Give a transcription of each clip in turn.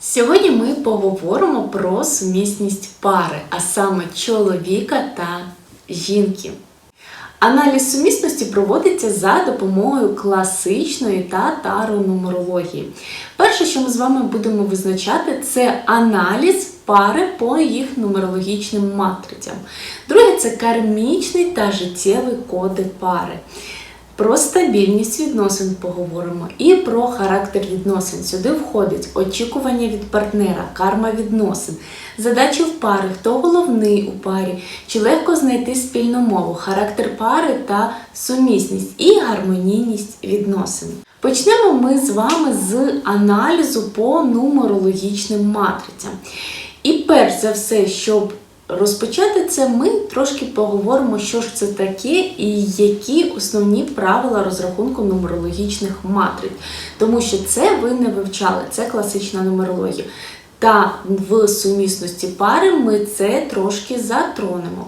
Сьогодні ми поговоримо про сумісність пари, а саме чоловіка та жінки. Аналіз сумісності проводиться за допомогою класичної та таронумерології. Перше, що ми з вами будемо визначати, це аналіз пари по їх нумерологічним матрицям. Друге це кармічний та життєвий коди пари. Про стабільність відносин поговоримо і про характер відносин. Сюди входить очікування від партнера, карма відносин, задачі в пари, хто головний у парі, чи легко знайти спільну мову, характер пари та сумісність і гармонійність відносин. Почнемо ми з вами з аналізу по нумерологічним матрицям. І перш за все, щоб Розпочати це ми трошки поговоримо, що ж це таке і які основні правила розрахунку нумерологічних матриць. Тому що це ви не вивчали, це класична нумерологія. Та в сумісності пари ми це трошки затронемо.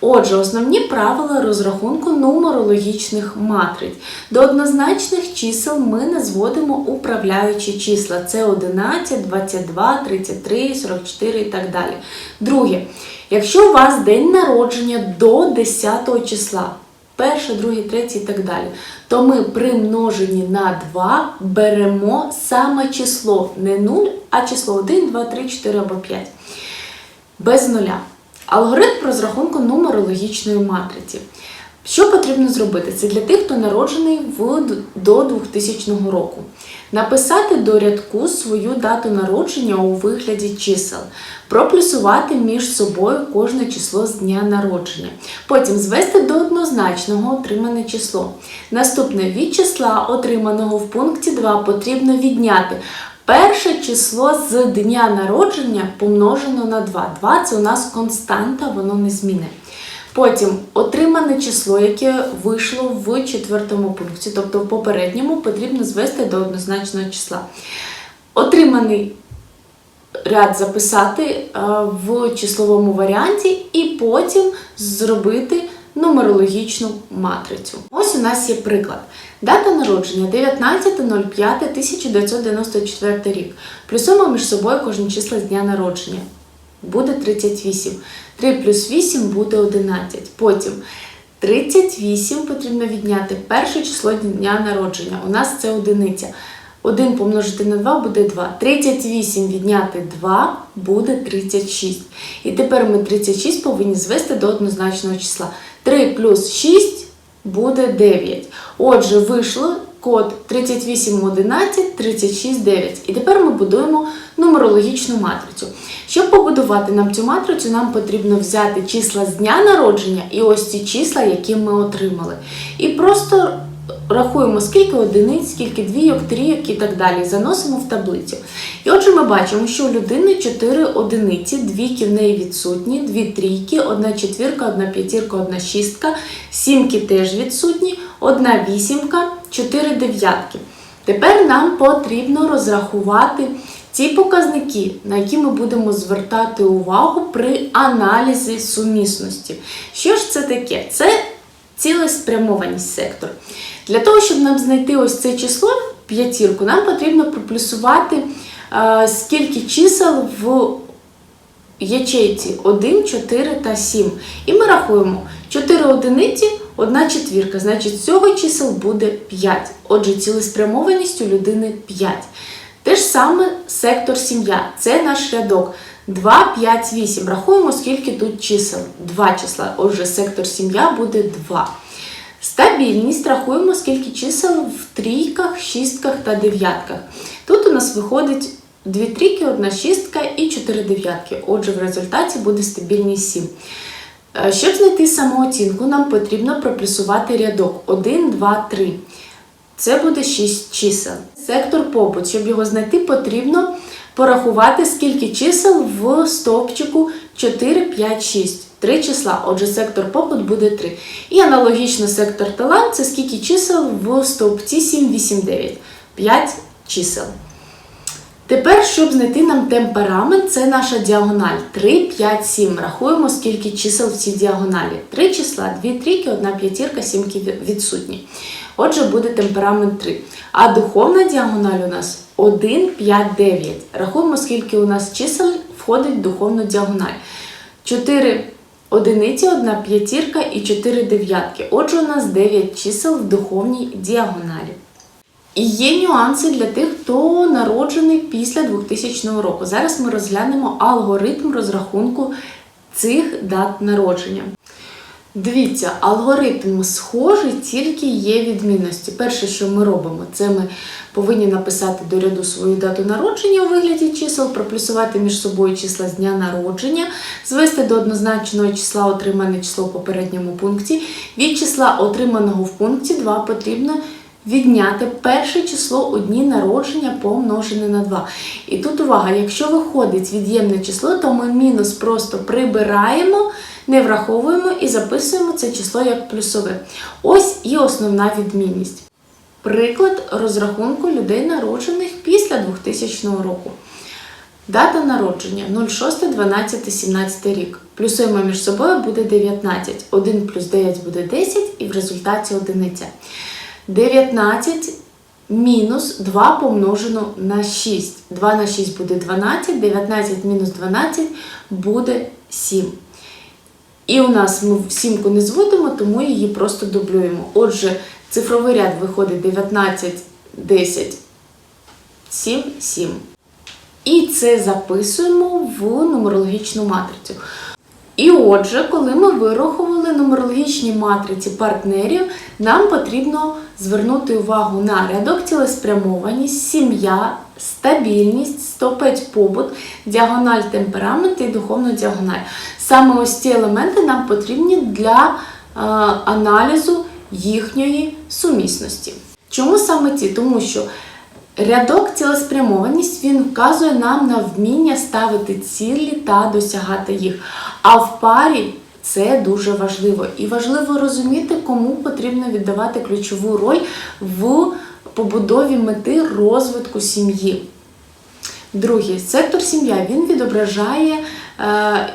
Отже, основні правила розрахунку нумерологічних матриць. До однозначних чисел ми не зводимо управляючі числа. Це 11, 22, 33, 44 і так далі. Друге, якщо у вас день народження до 10 числа, перше, друге, третє і так далі, то ми при множенні на 2 беремо саме число, не 0, а число 1, 2, 3, 4 або 5. Без нуля. Алгоритм розрахунку нумерологічної матриці. Що потрібно зробити? Це для тих, хто народжений в, до 2000 року. Написати до рядку свою дату народження у вигляді чисел, проплюсувати між собою кожне число з дня народження. Потім звести до однозначного отримане число. Наступне від числа, отриманого в пункті 2, потрібно відняти. Перше число з дня народження помножено на 2. 2 це у нас константа, воно не зміни. Потім отримане число, яке вийшло в четвертому пункті, тобто в попередньому потрібно звести до однозначного числа. Отриманий ряд записати е, в числовому варіанті і потім зробити нумерологічну матрицю. Ось у нас є приклад. Дата народження 19.05.1994 рік. Плюсуємо між собою кожні числа з дня народження. Буде 38. 3 плюс 8 буде 11. Потім 38 потрібно відняти перше число дня народження. У нас це одиниця. 1 помножити на 2 буде 2. 38 відняти 2 буде 36. І тепер ми 36 повинні звести до однозначного числа. 3 плюс 6 буде 9. Отже, вийшло код 3811, 369. І тепер ми будуємо нумерологічну матрицю. Щоб побудувати нам цю матрицю, нам потрібно взяти числа з дня народження і ось ці числа, які ми отримали. І просто рахуємо, скільки одиниць, скільки двійок, трійок і так далі. Заносимо в таблицю. І отже, ми бачимо, що у людини 4 одиниці, двійки в неї відсутні, дві трійки, одна четвірка, одна п'ятірка, одна шістка, сімки теж відсутні, одна вісімка, 4 дев'ятки. Тепер нам потрібно розрахувати ті показники, на які ми будемо звертати увагу при аналізі сумісності. Що ж це таке? Це цілеспрямованість сектор. Для того, щоб нам знайти ось це число, п'ятірку, нам потрібно проплюсувати е, скільки чисел в ячейці 1, 4 та 7. І ми рахуємо 4 одиниці, 1 четвірка. Значить, цього чисел буде 5. Отже, цілеспрямованість у людини 5. Те ж саме сектор сім'я. Це наш рядок. 2, 5, 8. Рахуємо, скільки тут чисел. 2 числа. Отже, сектор сім'я буде 2. Стабільність рахуємо, скільки чисел в трійках, шістках та дев'ятках. Тут у нас виходить 2 трійки, 1 шістка і 4 дев'ятки. Отже, в результаті буде стабільність 7. Е, Щоб знайти самооцінку, нам потрібно проплюсувати рядок 1, 2, 3. Це буде 6 чисел. Сектор побут. Щоб його знайти, потрібно порахувати, скільки чисел в стовпчику 4, 5, 6. Три числа. Отже, сектор попит буде 3. І аналогічно сектор талант це скільки чисел в стовпці 7, 8, 9. 5 чисел. Тепер, щоб знайти нам темперамент, це наша діагональ 3, 5, 7. Рахуємо, скільки чисел в цій діагоналі. Три числа, дві трійки, одна п'ятірка, сімки відсутні. Отже, буде темперамент 3. А духовна діагональ у нас 1, 5, 9. Рахуємо, скільки у нас чисел входить в духовну діагональ. 4 одиниці, одна п'ятірка і 4 дев'ятки. Отже, у нас 9 чисел в духовній діагоналі. І є нюанси для тих, хто народжений після 2000 року. Зараз ми розглянемо алгоритм розрахунку цих дат народження. Дивіться, алгоритм схожий, тільки є відмінності. Перше, що ми робимо, це ми повинні написати до ряду свою дату народження у вигляді чисел, проплюсувати між собою числа з дня народження, звести до однозначного числа отримане число в попередньому пункті. Від числа отриманого в пункті 2 потрібно відняти перше число у дні народження помножене на 2. І тут увага, якщо виходить від'ємне число, то ми мінус просто прибираємо, не враховуємо і записуємо це число як плюсове. Ось і основна відмінність. Приклад розрахунку людей, народжених після 2000 року. Дата народження 06, 12, 17 рік. Плюсуємо між собою буде 19. 1 плюс 9 буде 10 і в результаті одиниця. 19 мінус 2 помножено на 6. 2 на 6 буде 12, 19 мінус 12 буде 7. І у нас ми сімку не зводимо, тому її просто дублюємо. Отже, цифровий ряд виходить 19, 10, 7, 7. І це записуємо в нумерологічну матрицю. І отже, коли ми вирахували нумерологічні матриці партнерів, нам потрібно звернути увагу на рядок цілеспрямованість, сім'я, стабільність, стопець побут, діагональ темперамент і духовну діагональ. Саме ось ці елементи нам потрібні для е, аналізу їхньої сумісності. Чому саме ці? Тому що Рядок цілеспрямованість він вказує нам на вміння ставити цілі та досягати їх. А в парі це дуже важливо. І важливо розуміти, кому потрібно віддавати ключову роль в побудові мети розвитку сім'ї. Другий сектор сім'я він відображає е,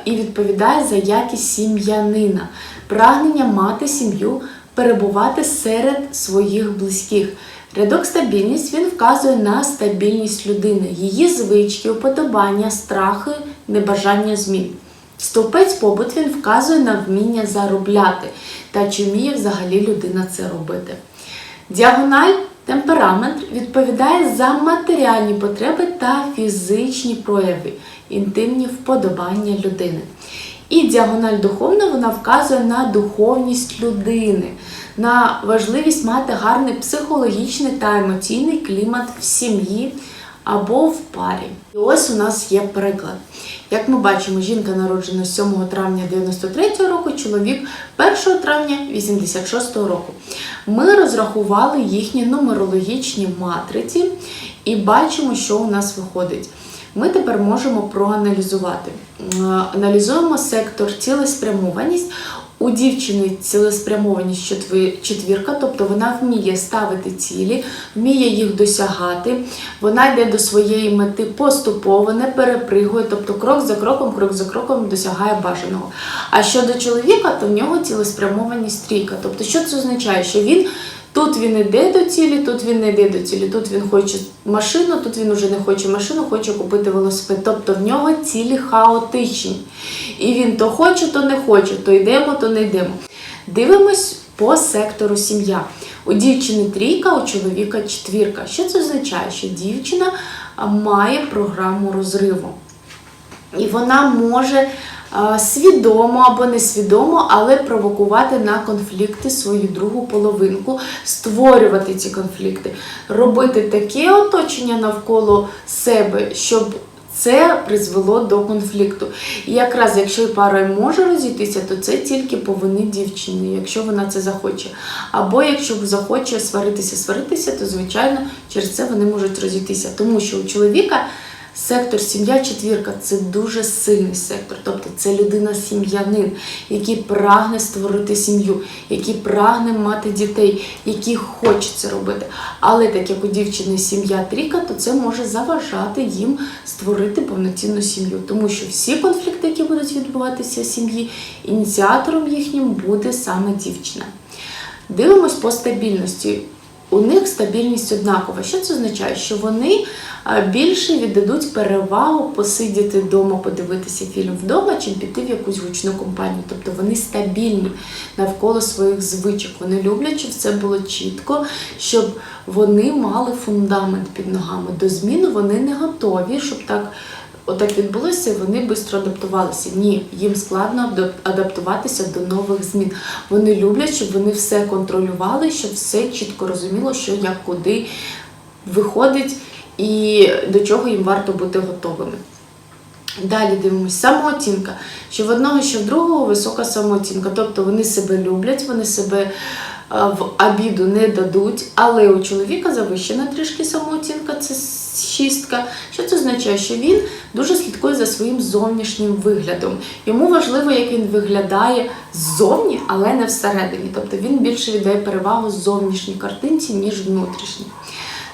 і відповідає за якість сім'янина, прагнення мати сім'ю, перебувати серед своїх близьких. Рядок стабільність він вказує на стабільність людини, її звички, уподобання, страхи, небажання змін. Стовпець побут він вказує на вміння заробляти та чи вміє взагалі людина це робити. Діагональ темперамент відповідає за матеріальні потреби та фізичні прояви, інтимні вподобання людини. І діагональ духовна вона вказує на духовність людини, на важливість мати гарний психологічний та емоційний клімат в сім'ї або в парі. І ось у нас є приклад. Як ми бачимо, жінка народжена 7 травня 93 року, чоловік 1 травня 86 року. Ми розрахували їхні нумерологічні матриці і бачимо, що у нас виходить. Ми тепер можемо проаналізувати. Аналізуємо сектор цілеспрямованість. У дівчини цілеспрямованість четвірка, тобто вона вміє ставити цілі, вміє їх досягати, вона йде до своєї мети поступово, не перепригує, тобто крок за кроком, крок за кроком досягає бажаного. А щодо чоловіка, то в нього цілеспрямованість трійка. Тобто, що це означає? Що він Тут він йде до цілі, тут він не йде до цілі, тут він хоче машину, тут він вже не хоче машину, хоче купити велосипед. Тобто в нього цілі хаотичні. І він то хоче, то не хоче, то йдемо, то не йдемо. Дивимось по сектору сім'я. У дівчини трійка, у чоловіка четвірка. Що це означає? Що дівчина має програму розриву. І вона може свідомо або несвідомо, але провокувати на конфлікти свою другу половинку, створювати ці конфлікти, робити таке оточення навколо себе, щоб це призвело до конфлікту. І якраз якщо пара може розійтися, то це тільки по вини дівчини, якщо вона це захоче. Або якщо захоче сваритися, сваритися, то звичайно через це вони можуть розійтися. Тому що у чоловіка Сектор сім'я четвірка це дуже сильний сектор. Тобто це людина-сім'янин, який прагне створити сім'ю, який прагне мати дітей, який хоче це робити. Але так як у дівчини сім'я трійка, то це може заважати їм створити повноцінну сім'ю. Тому що всі конфлікти, які будуть відбуватися в сім'ї, ініціатором їхнім буде саме дівчина. Дивимось по стабільності. У них стабільність однакова. Що це означає? Що вони більше віддадуть перевагу посидіти вдома, подивитися фільм вдома, чим піти в якусь гучну компанію. Тобто вони стабільні навколо своїх звичок. Вони люблять, щоб все було чітко, щоб вони мали фундамент під ногами. До зміни вони не готові, щоб так. Отак відбулося, вони швидко адаптувалися. Ні, їм складно адаптуватися до нових змін. Вони люблять, щоб вони все контролювали, щоб все чітко розуміло, що як куди виходить і до чого їм варто бути готовими. Далі дивимося, самооцінка. Що в одного, що в другого висока самооцінка. Тобто вони себе люблять, вони себе е, в обіду не дадуть, але у чоловіка завищена трішки самооцінка, це шістка. Що це означає? Що він дуже слідкує за своїм зовнішнім виглядом. Йому важливо, як він виглядає ззовні, але не всередині. Тобто він більше віддає перевагу зовнішній картинці, ніж внутрішній.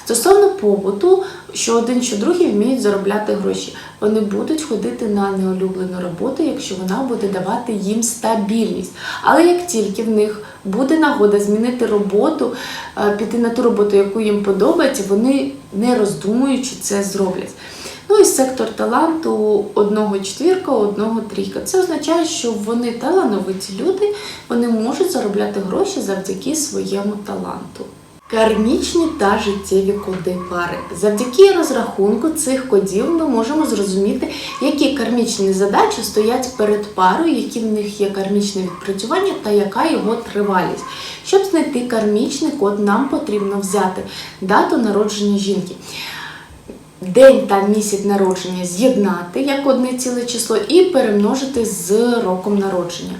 Стосовно побуту, що один, що другий вміють заробляти гроші. Вони будуть ходити на неулюблену роботу, якщо вона буде давати їм стабільність. Але як тільки в них буде нагода змінити роботу, е, піти на ту роботу, яку їм подобається, вони не роздумуючи це зроблять. Ну і сектор таланту одного четвірка, одного трійка. Це означає, що вони талановиті люди, вони можуть заробляти гроші завдяки своєму таланту. Кармічні та життєві коди пари. Завдяки розрахунку цих кодів ми можемо зрозуміти, які кармічні задачі стоять перед парою, які в них є кармічне відпрацювання та яка його тривалість. Щоб знайти кармічний код, нам потрібно взяти дату народження жінки. День та місяць народження з'єднати як одне ціле число і перемножити з роком народження.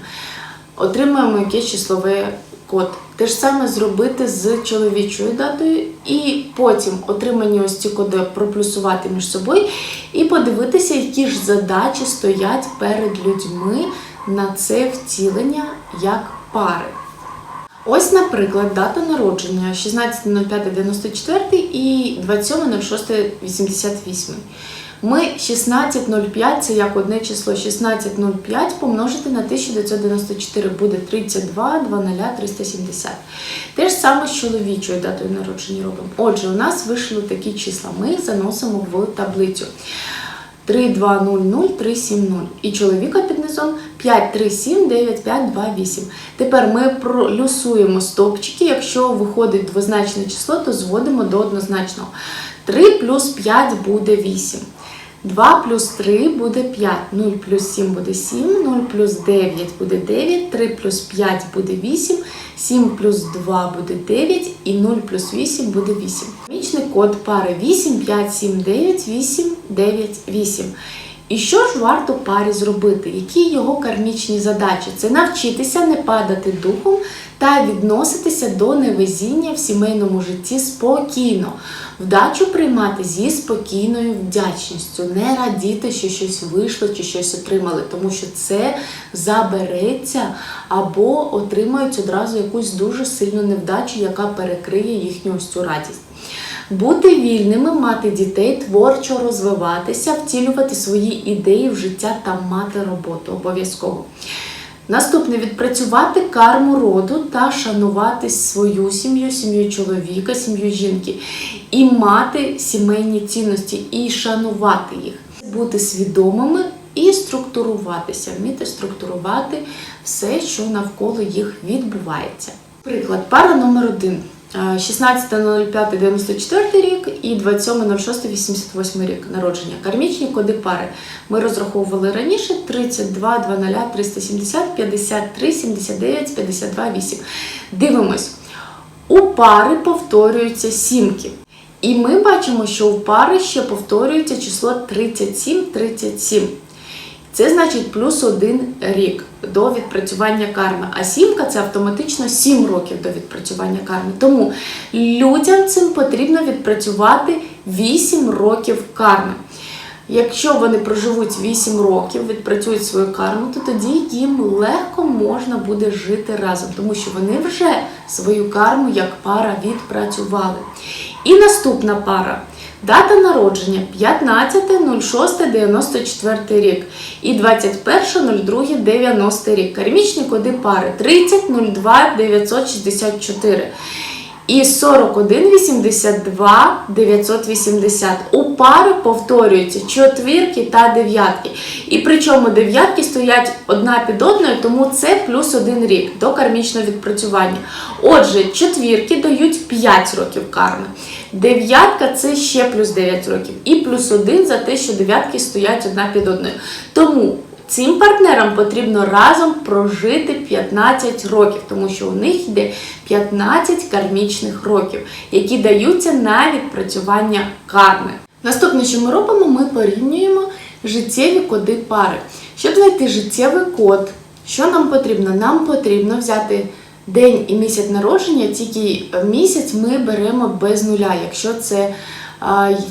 Отримаємо якесь числове код. Те ж саме зробити з чоловічою датою, і потім отримані ось ці коди проплюсувати між собою і подивитися, які ж задачі стоять перед людьми на це втілення як пари. Ось, наприклад, дата народження 16.05.94 і 27.06.88. Ми 16.05, це як одне число 16.05 помножити на 1994 буде 32, 20, 370. Те ж саме з чоловічою датою народження робимо. Отже, у нас вийшли такі числа. Ми їх заносимо в таблицю. 3200370. І чоловіка під низом 5379528. Тепер ми плюсуємо стопчики. Якщо виходить двозначне число, то зводимо до однозначного. 3 плюс 5 буде 8. 2 плюс 3 буде 5, 0 плюс 7 буде 7, 0 плюс 9 буде 9, 3 плюс 5 буде 8, 7 плюс 2 буде 9 і 0 плюс 8 буде 8. Мічний код пари 8, 5, 7, 9, 8, 9, 8. І що ж варто парі зробити? Які його кармічні задачі? Це навчитися не падати духом та відноситися до невезіння в сімейному житті спокійно, вдачу приймати зі спокійною вдячністю, не радіти, що щось вийшло чи щось отримали, тому що це забереться або отримають одразу якусь дуже сильну невдачу, яка перекриє їхню ось цю радість. Бути вільними, мати дітей, творчо розвиватися, втілювати свої ідеї в життя та мати роботу обов'язково. Наступне. Відпрацювати карму роду та шанувати свою сім'ю, сім'ю чоловіка, сім'ю жінки, і мати сімейні цінності, і шанувати їх, бути свідомими і структуруватися, вміти структурувати все, що навколо їх відбувається. Приклад, пара номер один. 16.05.94 рік і 27.06.88 рік народження. Кармічні коди пари. Ми розраховували раніше 32, 20, 370, 53, 79, 52, 8. Дивимось. У пари повторюються сімки. І ми бачимо, що у пари ще повторюється число 37, 37. Це значить плюс один рік до відпрацювання карми. А сімка це автоматично 7 років до відпрацювання карми. Тому людям цим потрібно відпрацювати 8 років карми. Якщо вони проживуть 8 років, відпрацюють свою карму, то тоді їм легко можна буде жити разом, тому що вони вже свою карму як пара відпрацювали. І наступна пара. Дата народження 15.06.94 рік і 21.02.90 рік. Кармічні коди пари 30.02.964 і 4182 980. У пари повторюються четвірки та дев'ятки. І причому дев'ятки стоять одна під одною, тому це плюс один рік до кармічного відпрацювання. Отже, четвірки дають 5 років карми. Дев'ятка це ще плюс 9 років. І плюс один за те, що дев'ятки стоять одна під одною. Тому Цим партнерам потрібно разом прожити 15 років, тому що у них йде 15 кармічних років, які даються на відпрацювання карми. Наступне, що ми робимо, ми порівнюємо життєві коди пари. Щоб знайти життєвий код, що нам потрібно? Нам потрібно взяти день і місяць народження, тільки місяць ми беремо без нуля. Якщо це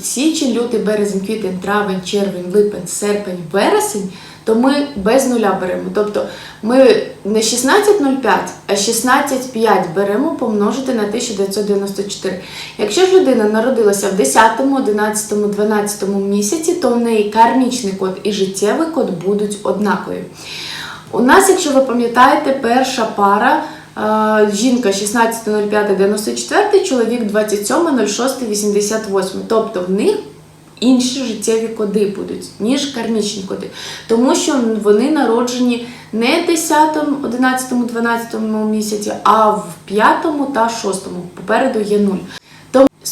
січень, лютий, березень, квітень, травень, червень, липень, серпень, вересень то ми без нуля беремо. Тобто ми не 16,05, а 16,5 беремо помножити на 1994. Якщо ж людина народилася в 10, 11, 12 місяці, то в неї кармічний код і життєвий код будуть однакові. У нас, якщо ви пам'ятаєте, перша пара. Жінка 16.05.94, чоловік 27.06.88. Тобто в них інші життєві коди будуть, ніж кармічні коди. Тому що вони народжені не 10, 11, 12 місяці, а в 5 та 6. Попереду є 0.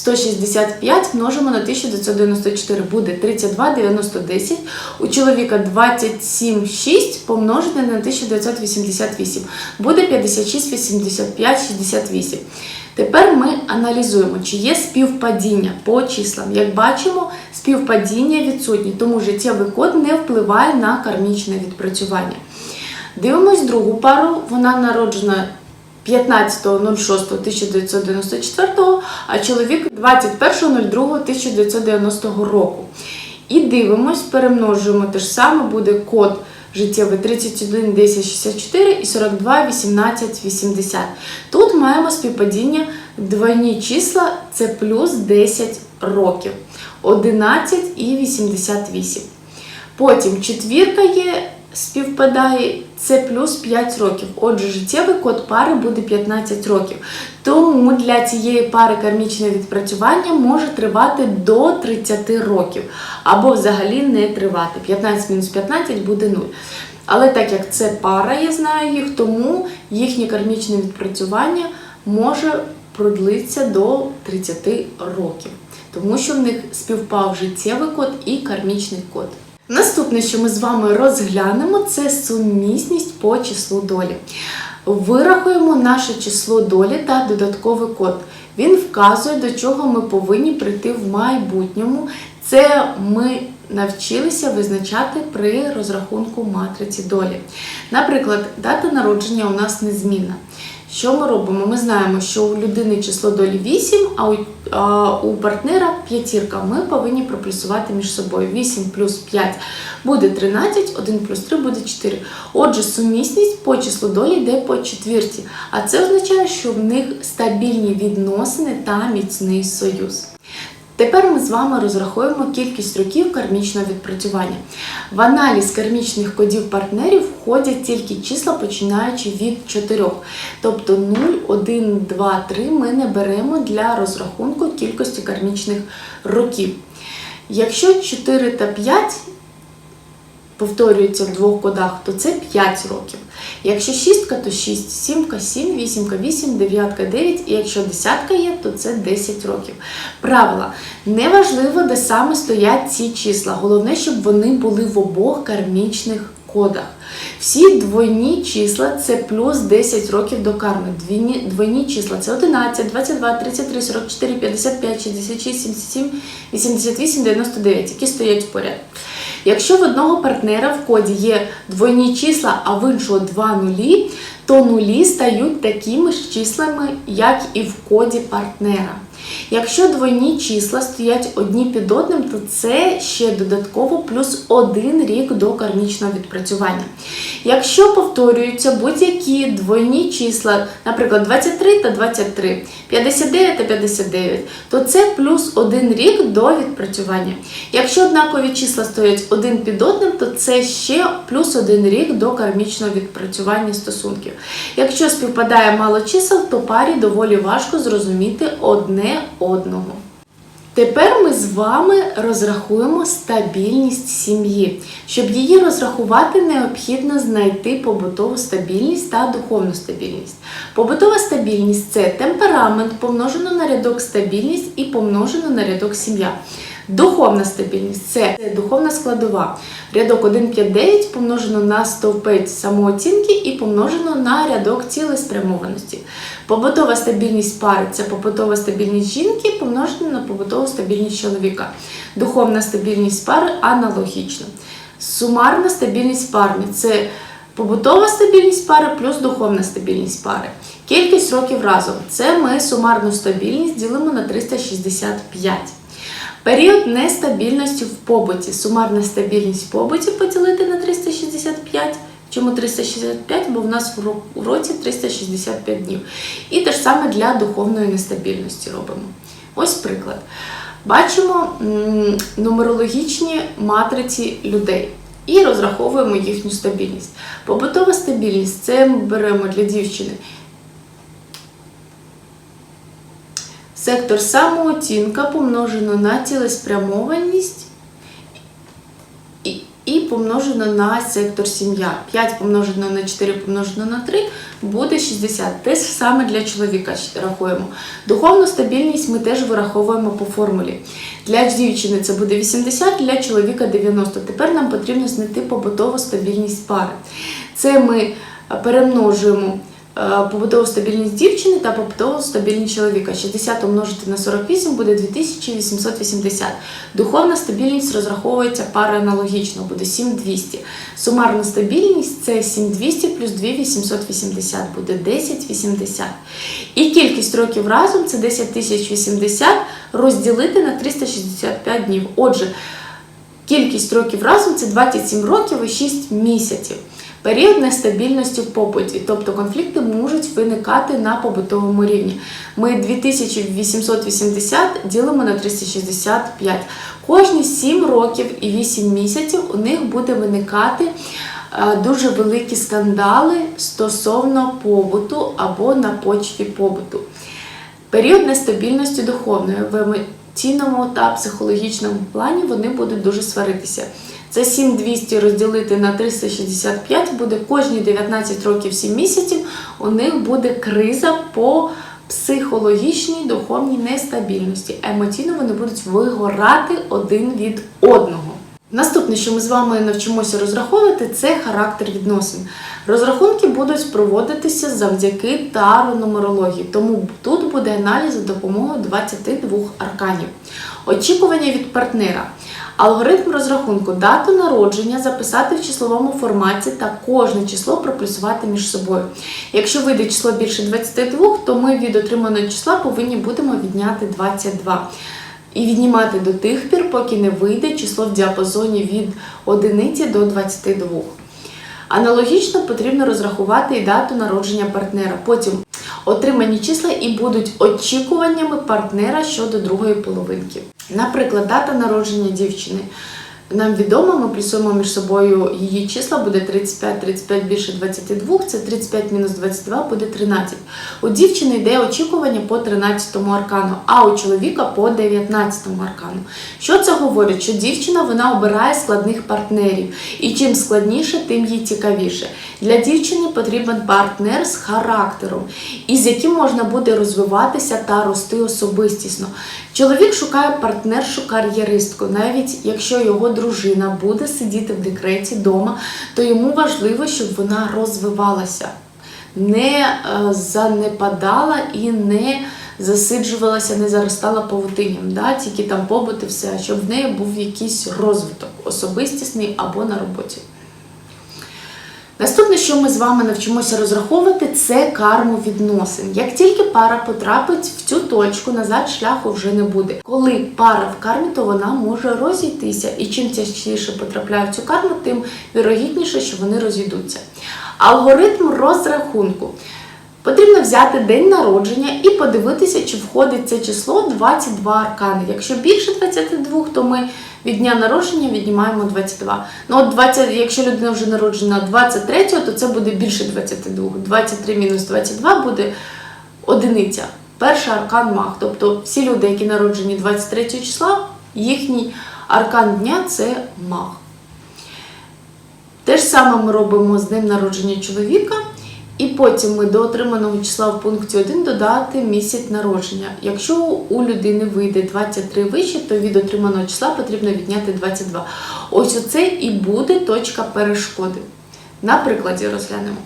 Тому 165 множимо на 1994 буде 32, 90, 10. У чоловіка 27, 6 помножити на 1988 буде 56, 85, 68. Тепер ми аналізуємо, чи є співпадіння по числам. Як бачимо, співпадіння відсутні, тому життєвий код не впливає на кармічне відпрацювання. Дивимось другу пару, вона народжена 15.06.1994, а чоловік 21.02.1990 року. І дивимось, перемножуємо те ж саме, буде код життєвий 31 10 64 і 42 18 80. Тут маємо співпадіння двойні числа це плюс 10 років. 11 і 88. Потім четвірка є, співпадає, це плюс 5 років. Отже, життєвий код пари буде 15 років. Тому для цієї пари кармічне відпрацювання може тривати до 30 років. Або взагалі не тривати. 15 мінус 15 буде 0. Але так як це пара, я знаю їх, тому їхнє кармічне відпрацювання може продлитися до 30 років тому що в них співпав життєвий код і кармічний код. Наступне, що ми з вами розглянемо, це сумісність по числу долі. Вирахуємо наше число долі та додатковий код. Він вказує, до чого ми повинні прийти в майбутньому. Це ми навчилися визначати при розрахунку матриці долі. Наприклад, дата народження у нас незмінна. Що ми робимо? Ми знаємо, що у людини число долі 8, а у, а у партнера п'ятірка. Ми повинні проплюсувати між собою. 8 плюс 5 буде 13, 1 плюс 3 буде 4. Отже, сумісність по числу долі йде по четвірці. А це означає, що в них стабільні відносини та міцний союз. Тепер ми з вами розрахуємо кількість років кармічного відпрацювання. В аналіз кармічних кодів партнерів входять тільки числа, починаючи від 4. Тобто 0, 1, 2, 3 ми не беремо для розрахунку кількості кармічних років. Якщо 4 та 5 повторюється в двох кодах, то це 5 років. Якщо шістка, то 6, сімка, 7, вісімка, 8, дев'ятка, 9, і якщо десятка є, то це 10 років. Правила. Неважливо, де саме стоять ці числа. Головне, щоб вони були в обох кармічних кодах. Всі двойні числа це плюс 10 років до карми. Двійні, двойні числа це 11, 22, 33, 44, 55, 66, 77, 88, 99, які стоять поряд. Якщо в одного партнера в коді є двойні числа, а в іншого два нулі, то нулі стають такими ж числами, як і в коді партнера. Якщо двойні числа стоять одні під одним, то це ще додатково плюс один рік до кармічного відпрацювання. Якщо повторюються будь-які двойні числа, наприклад, 23 та 23, 59 та 59, то це плюс один рік до відпрацювання. Якщо однакові числа стоять один під одним, то це ще плюс один рік до кармічного відпрацювання стосунків. Якщо співпадає мало чисел, то парі доволі важко зрозуміти одне одного. Тепер ми з вами розрахуємо стабільність сім'ї. Щоб її розрахувати, необхідно знайти побутову стабільність та духовну стабільність. Побутова стабільність це темперамент помножено на рядок стабільність і помножено на рядок сім'я. Духовна стабільність це духовна складова. Рядок 1,5,9 помножено на стовпець самооцінки і помножено на рядок цілеспрямованості. Побутова стабільність пари це побутова стабільність жінки помножена на побутову стабільність чоловіка. Духовна стабільність пари аналогічна. Сумарна стабільність парні це побутова стабільність пари плюс духовна стабільність пари. Кількість років разом це ми сумарну стабільність ділимо на 365. Період нестабільності в побуті. Сумарна стабільність в побуті поділити на 365. Чому 365? Бо в нас в році 365 днів. І те ж саме для духовної нестабільності робимо. Ось приклад. Бачимо нумерологічні матриці людей і розраховуємо їхню стабільність. Побутова стабільність це ми беремо для дівчини Сектор самооцінка помножено на цілеспрямованість і, помножено на сектор сім'я. 5 помножено на 4 помножено на 3 буде 60. Те саме для чоловіка рахуємо. Духовну стабільність ми теж вираховуємо по формулі. Для дівчини це буде 80, для чоловіка 90. Тепер нам потрібно знайти побутову стабільність пари. Це ми перемножуємо побутову стабільність дівчини та побутову стабільність чоловіка. 60 умножити на 48 буде 2880. Духовна стабільність розраховується пара аналогічно, буде 7200. Сумарна стабільність це 7200 плюс 2880 буде 1080. І кількість років разом це 10080 розділити на 365 днів. Отже, Кількість років разом це 27 років і 6 місяців. Період нестабільності в побуті, тобто конфлікти можуть виникати на побутовому рівні. Ми 2880 ділимо на 365. Кожні 7 років і 8 місяців у них буде виникати е, дуже великі скандали стосовно побуту або на почві побуту. Період нестабільності духовної в емоційному та психологічному плані вони будуть дуже сваритися. Це 7200 розділити на 365 буде кожні 19 років 7 місяців. У них буде криза по психологічній духовній нестабільності. Емоційно вони будуть вигорати один від одного. Наступне, що ми з вами навчимося розраховувати, це характер відносин. Розрахунки будуть проводитися завдяки таро-нумерології, тому тут буде аналіз за допомогою 22 арканів. Очікування від партнера. Алгоритм розрахунку, дату народження записати в числовому форматі та кожне число проплюсувати між собою. Якщо вийде число більше 22, то ми від отриманого числа повинні будемо відняти 22 і віднімати до тих пір, поки не вийде число в діапазоні від 1 до 22. Аналогічно потрібно розрахувати і дату народження партнера. Потім отримані числа і будуть очікуваннями партнера щодо другої половинки. Наприклад, дата народження дівчини. Нам відомо, ми плюсуємо між собою її числа, буде 35, 35 більше 22, це 35 мінус 22 буде 13. У дівчини йде очікування по 13 аркану, а у чоловіка по 19 аркану. Що це говорить? Що дівчина вона обирає складних партнерів, і чим складніше, тим їй цікавіше. Для дівчини потрібен партнер з характером, із яким можна буде розвиватися та рости особистісно. Чоловік шукає партнершу кар'єристку, навіть якщо його дружина буде сидіти в декреті вдома, то йому важливо, щоб вона розвивалася, не е, занепадала і не засиджувалася, не заростала павутинням, да? тільки там побут все, щоб в неї був якийсь розвиток особистісний або на роботі. Наступне, що ми з вами навчимося розраховувати, це карму відносин. Як тільки пара потрапить в цю точку, назад шляху вже не буде. Коли пара в кармі, то вона може розійтися. І чим частіше потрапляє в цю карму, тим вірогідніше, що вони розійдуться. Алгоритм розрахунку. Потрібно взяти день народження і подивитися, чи входить це число 22 аркани. Якщо більше 22, то ми від дня народження віднімаємо 22. Ну от 20, якщо людина вже народжена 23, то це буде більше 22. 23 мінус 22 буде одиниця. Перший аркан маг. Тобто всі люди, які народжені 23 числа, їхній аркан дня це маг. Те ж саме ми робимо з днем народження чоловіка. І потім ми до отриманого числа в пункті 1 додати місяць народження. Якщо у людини вийде 23 вище, то від отриманого числа потрібно відняти 22. Ось оце і буде точка перешкоди. На прикладі розглянемо.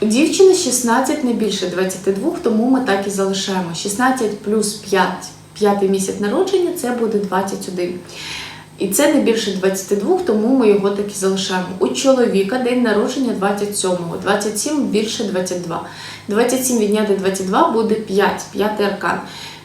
У дівчини 16 не більше 22, тому ми так і залишаємо. 16 плюс 5, п'ятий місяць народження це буде 21. І це не більше 22, тому ми його так і залишаємо. У чоловіка день народження 27-го, 27 більше 22. 27 відняти 22 буде 5, п'ятий аркан.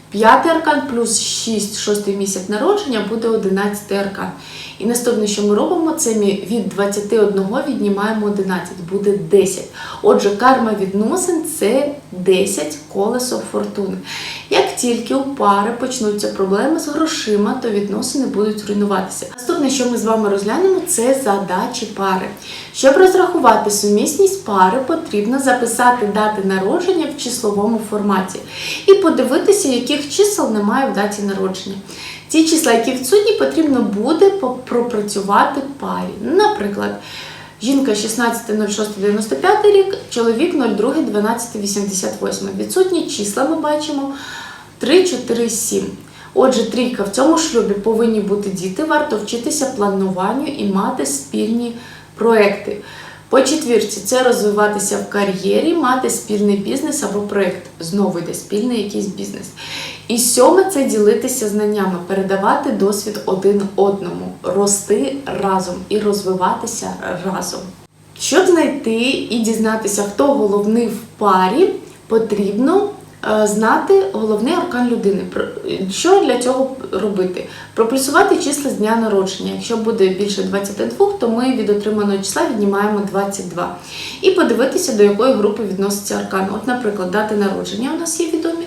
П'ятий аркан плюс 6, шостий місяць народження буде 11 аркан. І наступне, що ми робимо, це ми від 21 віднімаємо 11, буде 10. Отже, карма відносин це 10 колесо фортуни. Як тільки у пари почнуться проблеми з грошима, то відносини будуть руйнуватися. Наступне, що ми з вами розглянемо, це задачі пари. Щоб розрахувати сумісність пари, потрібно записати дати народження в числовому форматі і подивитися, яких чисел немає в даті народження. Ті числа, які відсутні, потрібно буде пропрацювати парі. Наприклад, жінка 16.06.95 рік, чоловік 02.12.88. Відсутні числа ми бачимо 3, 4, 7. Отже, трійка в цьому шлюбі повинні бути діти, варто вчитися плануванню і мати спільні проекти. По четвірці це розвиватися в кар'єрі, мати спільний бізнес або проєкт. Знову йде спільний якийсь бізнес. І сьоме це ділитися знаннями, передавати досвід один одному, рости разом і розвиватися разом. Щоб знайти і дізнатися, хто головний в парі, потрібно знати головний аркан людини. Що для цього робити? Проплюсувати числа з дня народження. Якщо буде більше 22, то ми від отриманого числа віднімаємо 22. І подивитися, до якої групи відноситься аркан. От, наприклад, дати народження у нас є відомі.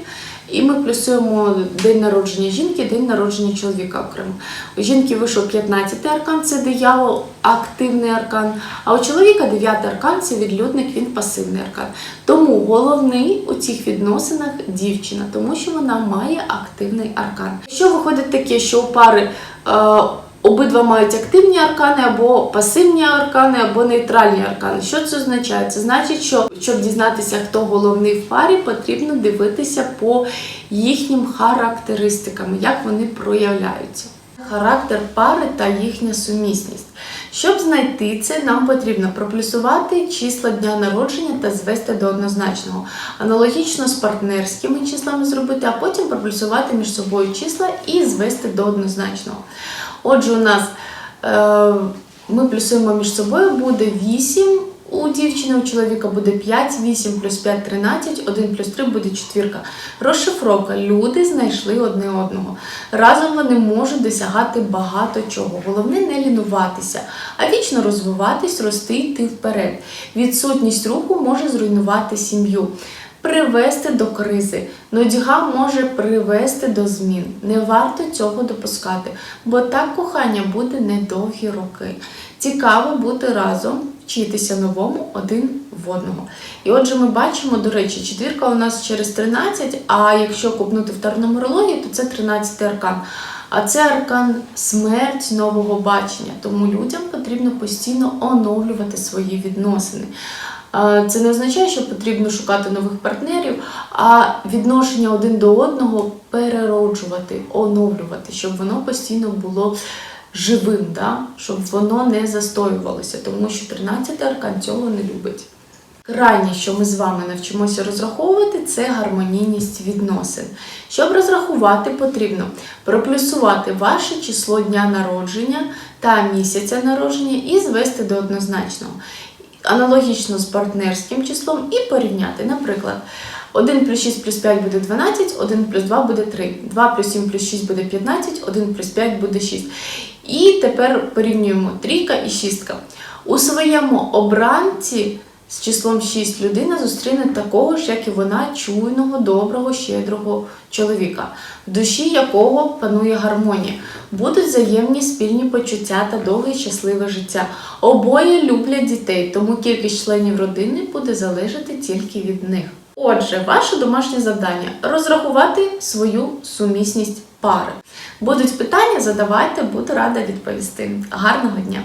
І ми плюсуємо день народження жінки, день народження чоловіка окремо. У жінки вийшов 15 аркан, це диявол, активний аркан. А у чоловіка 9 аркан це відлюдник, він пасивний аркан. Тому головний у цих відносинах дівчина, тому що вона має активний аркан. Що виходить таке, що у пари. Обидва мають активні аркани або пасивні аркани, або нейтральні аркани. Що це означає? Це значить, що щоб дізнатися, хто головний в парі, потрібно дивитися по їхнім характеристикам, як вони проявляються. Характер пари та їхня сумісність. Щоб знайти це, нам потрібно проплюсувати числа дня народження та звести до однозначного. Аналогічно з партнерськими числами зробити, а потім проплюсувати між собою числа і звести до однозначного. Отже, у нас е, ми плюсуємо між собою, буде 8 у дівчини, у чоловіка буде 5, 8 плюс 5 13, 1 плюс 3 буде четвірка. Розшифровка. Люди знайшли одне одного. Разом вони можуть досягати багато чого. Головне не лінуватися, а вічно розвиватись, рости йти вперед. Відсутність руху може зруйнувати сім'ю привести до кризи. Нудьга може привести до змін. Не варто цього допускати, бо так кохання буде недовгі роки. Цікаво бути разом, вчитися новому один в одного. І отже, ми бачимо, до речі, четвірка у нас через 13, а якщо купнути в тарнумерології, то це 13 аркан. А це аркан смерть нового бачення. Тому людям потрібно постійно оновлювати свої відносини. Це не означає, що потрібно шукати нових партнерів, а відношення один до одного перероджувати, оновлювати, щоб воно постійно було живим, да? щоб воно не застоювалося, тому що 13 аркан цього не любить. Крайнє, що ми з вами навчимося розраховувати, це гармонійність відносин. Щоб розрахувати, потрібно проплюсувати ваше число дня народження та місяця народження і звести до однозначного. Аналогічно з партнерським числом і порівняти. Наприклад, 1 плюс 6 плюс 5 буде 12, 1 плюс 2 буде 3, 2 плюс 7 плюс 6 буде 15, 1 плюс 5 буде 6. І тепер порівнюємо трійка і шістка. У своєму обранці з числом 6 людина зустріне такого ж, як і вона, чуйного, доброго, щедрого чоловіка, в душі якого панує гармонія. Будуть взаємні спільні почуття та довге щасливе життя. Обоє люблять дітей, тому кількість членів родини буде залежати тільки від них. Отже, ваше домашнє завдання розрахувати свою сумісність пари. Будуть питання, задавайте, буду рада відповісти. Гарного дня!